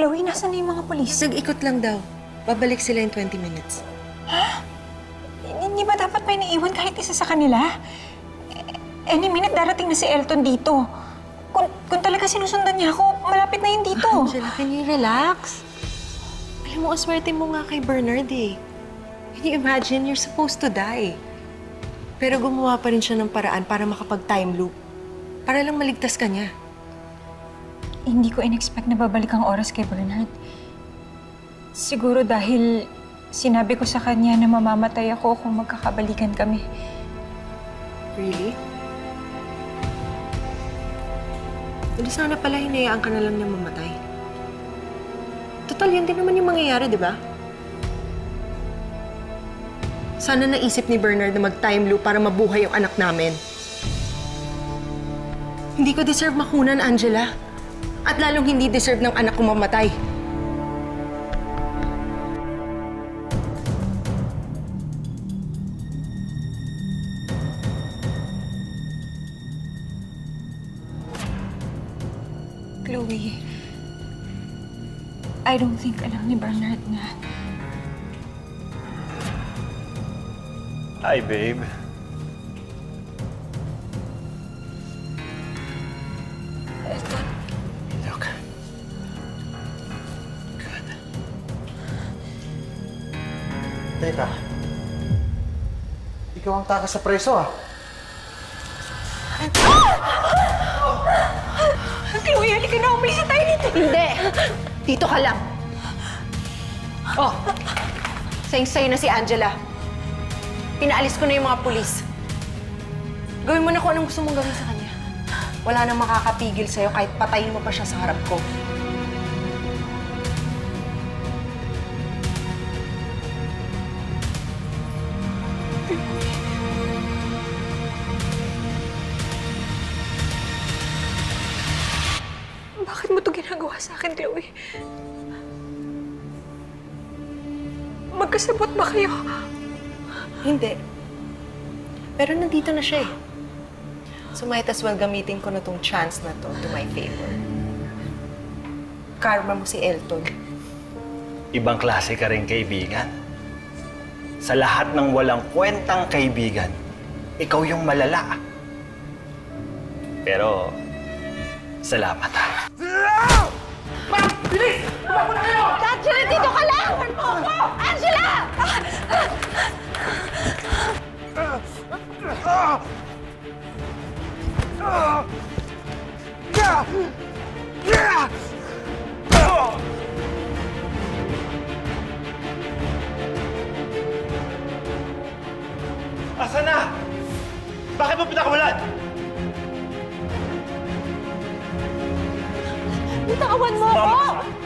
Chloe, nasan na yung mga polis? Nag-ikot lang daw. Babalik sila in 20 minutes. Hindi ba dapat may naiwan kahit isa sa kanila? Eh, Any minute darating na si Elton dito. Kung, kung talaga sinusundan niya ako, malapit na yun dito. Angela, can you relax? Alam mo, aswerte mo nga kay Bernard eh. Can you imagine? You're supposed to die. Pero gumawa pa rin siya ng paraan para makapag-time loop. Para lang maligtas ka niya. Hindi ko in-expect na babalik ang oras kay Bernard. Siguro dahil sinabi ko sa kanya na mamamatay ako kung magkakabalikan kami. Really? Hindi sana pala hinayaan ka na lang niya mamatay. Total, yun din naman yung mangyayari, di ba? Sana naisip ni Bernard na mag-time loop para mabuhay yung anak namin. Hindi ko deserve makunan, Angela. At lalong hindi deserve ng anak ko mamatay. Chloe, I don't think alam ni Bernard na Hi, babe. Teka. Ikaw ang takas sa preso ah. Chloe, halika na, umalis na tayo dito. Hindi! Dito ka lang. Oh, sayang-sayo na si Angela. Pinaalis ko na yung mga pulis. Gawin mo na kung anong gusto mong gawin sa kanya. Wala nang makakapigil sa'yo kahit patayin mo pa siya sa harap ko. Bakit mo to ginagawa sa akin, Chloe? Magkasabot ba kayo? Hindi. Pero nandito na siya eh. So might as well gamitin ko na tong chance na to to my favor. Karma mo si Elton. Ibang klase ka rin kaibigan. Sa lahat ng walang kwentang kaibigan, ikaw yung malala. Pero, salamat ha. Angela, dito ka lang! Angela! Asa na? Bakit mo pinakawalan? Bitawan mo ako! Sumama ka sa- Elton!